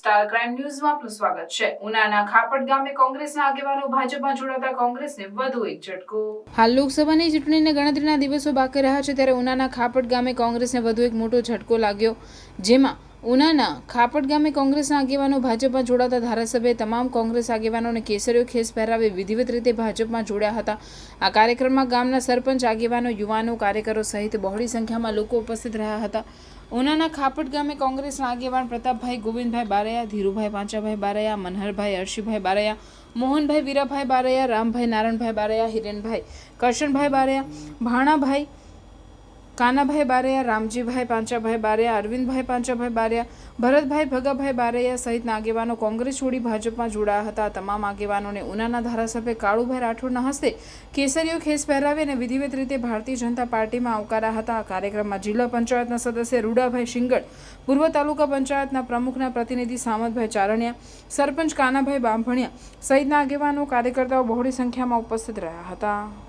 Star crime ન્યૂઝમાં આપનું સ્વાગત છે. ઉનાના ખાપડ ગામે કોંગ્રેસના આગેવાનો ભાજપમાં જોડાતા કોંગ્રેસને વધુ એક ઝટકો. હાલ લોકસભાની ચૂંટણીને ગણતરીના દિવસો બાકી રહ્યા છે ત્યારે ઉનાના ખાપડ ગામે કોંગ્રેસને વધુ એક મોટો ઝટકો લાગ્યો. જેમાં ઉનાના ખાપટ ગામે કોંગ્રેસના આગેવાનો ભાજપમાં જોડાતા ધારાસભ્યે તમામ કોંગ્રેસ આગેવાનોને કેસરીઓ ખેસ પહેરાવી વિધિવત રીતે ભાજપમાં જોડ્યા હતા. આ કાર્યક્રમમાં ગામના સરપંચ, આગેવાનો, યુવાનો, કાર્યકરો સહિત બહોળી સંખ્યામાં લોકો ઉપસ્થિત રહ્યા હતા. ઉનાના ખાપટ ગામે કોંગ્રેસના આગેવાન પ્રતાપભાઈ ગોવિંદભાઈ બારૈયા, ધીરુભાઈ પાંચાભાઈ બારૈયા, મનહરભાઈ અર્શીભાઈ બારૈયા, મોહનભાઈ વીરાભાઈ બારૈયા, રામભાઈ નારણભાઈ બારૈયા, હિરેનભાઈ કરશનભાઈ બારૈયા, ભાણાભાઈ કાનાભાઈ બારૈયા, રામજીભાઈ પાંચાભાઈ બારૈયા, અરવિંદભાઈ પાંચાભાઈ બારૈયા, ભરતભાઈ ભગાભાઈ બારૈયા સહિતના આગેવાનો કોંગ્રેસ છોડી ભાજપમાં જોડાયા હતા. તમામ આગેવાનોને ઉનાના ધારાસભ્ય કાળુભાઈ રાઠોડના હસ્તે કેસરીઓ ખેસ પહેરાવી અને વિધિવત રીતે ભારતીય જનતા પાર્ટીમાં આવકાર્યા હતા. આ કાર્યક્રમમાં જિલ્લા પંચાયતના સદસ્ય રૂડાભાઈ શિંગળ, પૂર્વ તાલુકા પંચાયતના પ્રમુખના પ્રતિનિધિ સામતભાઈ ચારણિયા, સરપંચ કાનાભાઈ બાંભણિયા સહિતના આગેવાનો, કાર્યકર્તાઓ બહોળી સંખ્યામાં ઉપસ્થિત રહ્યા હતા.